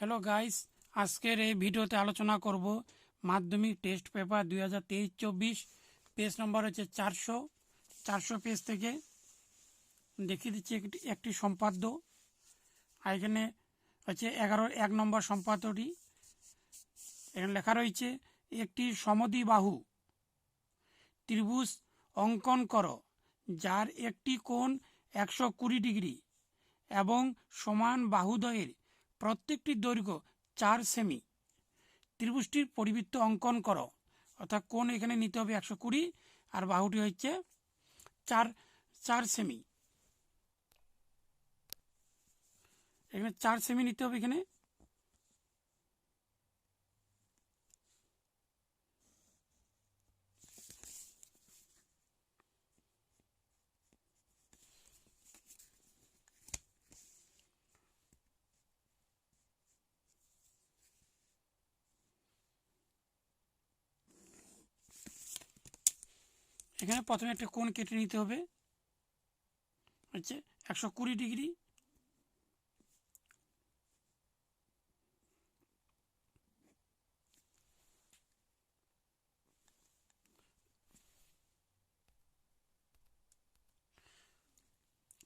Hello guys আজকের এই ভিডিওতে আলোচনা করব মাধ্যমিক টেস্ট পেপার দুই হাজার তেইশ চব্বিশ। পেজ নম্বর হচ্ছে চারশো। চারশো পেজ থেকে দেখিয়ে দিচ্ছি একটি একটি সম্পাদ্য। আর এখানে হচ্ছে এগারো এক নম্বর সম্পাদ্যটি। এখানে লেখা রয়েছে, একটি সমদ্বিবাহু ত্রিভুজ অঙ্কন করো, যার একটি কোণ একশো কুড়ি ডিগ্রি এবং সমান বাহুদ্বয়ের প্রত্যেকটি দৈর্ঘ্য চার সেমি। ত্রিভুজটির পরিবৃত্ত অঙ্কন করো। অর্থাৎ কোন এখানে নিতে হবে একশো কুড়ি, আর বাহুটি হচ্ছে চার চার সেমি। এখানে চার সেমি নিতে হবে এখানে। এখানে প্রথমে একটা কোণ কেটে নিতে হবে। হচ্ছে একশো কুড়ি ডিগ্রি।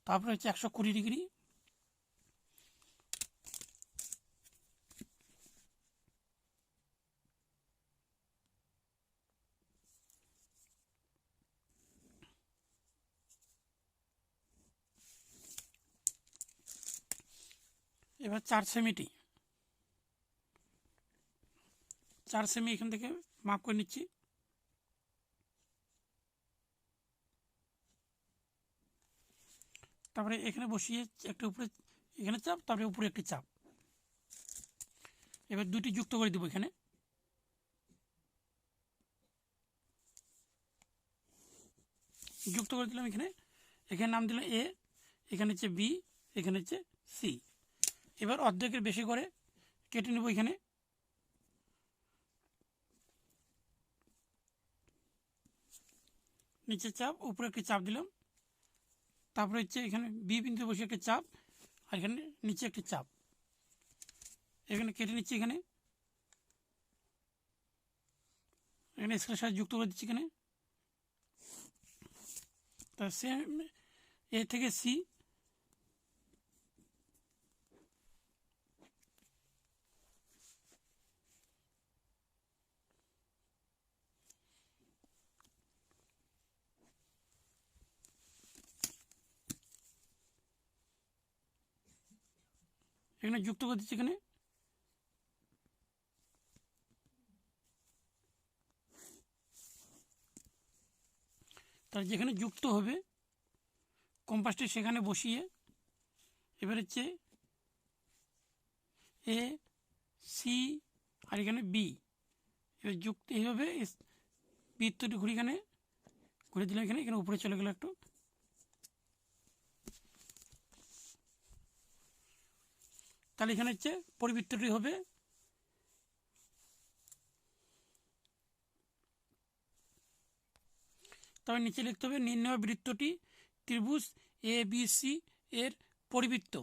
তারপরে হচ্ছে একশো কুড়ি ডিগ্রি। এবার চার সেমিটি। চার সেমি এখান থেকে মাপ করে নিচ্ছি। তারপরে এখানে বসিয়ে একটা উপরে এখানে চাপ, তারপরে উপরে একটি চাপ। এবার দুটি যুক্ত করে দেবো এখানে। যুক্ত করে দিলাম এখানে। এখানে নাম দিলাম এ, এখানে হচ্ছে বি, এখানে হচ্ছে সি। এবার অর্ধেকের বেশি করে কেটে নেব এখানে। নিচে চাপ, উপরে একটি চাপ দিলাম। তারপরে হচ্ছে এখানে বি বিন্দু বসে একটা চাপ, আর এখানে নিচে একটি চাপ। এখানে কেটে নিচ্ছি এখানে। এখানে স্কেলের সাথে যুক্ত করে দিচ্ছি এখানে। তা সেম এ থেকে সি এখানে যুক্ত করে দিচ্ছি এখানে। তার যেখানে যুক্ত হবে কম্পাসটি সেখানে বসিয়ে, এবার হচ্ছে এ সি আর এখানে বি এবার যুক্ত এইভাবে বৃত্তটি ঘুরে এখানে ঘুরে দিলাম এখানে এখানে উপরে চলে গেল একটু। তাহলে এখানে হচ্ছে পরিবৃত্তটি হবে তবে নিচে লিখতে হবে নির্ণয় বৃত্তটি ত্রিভুজ এ বি সি এর পরিবৃত্ত।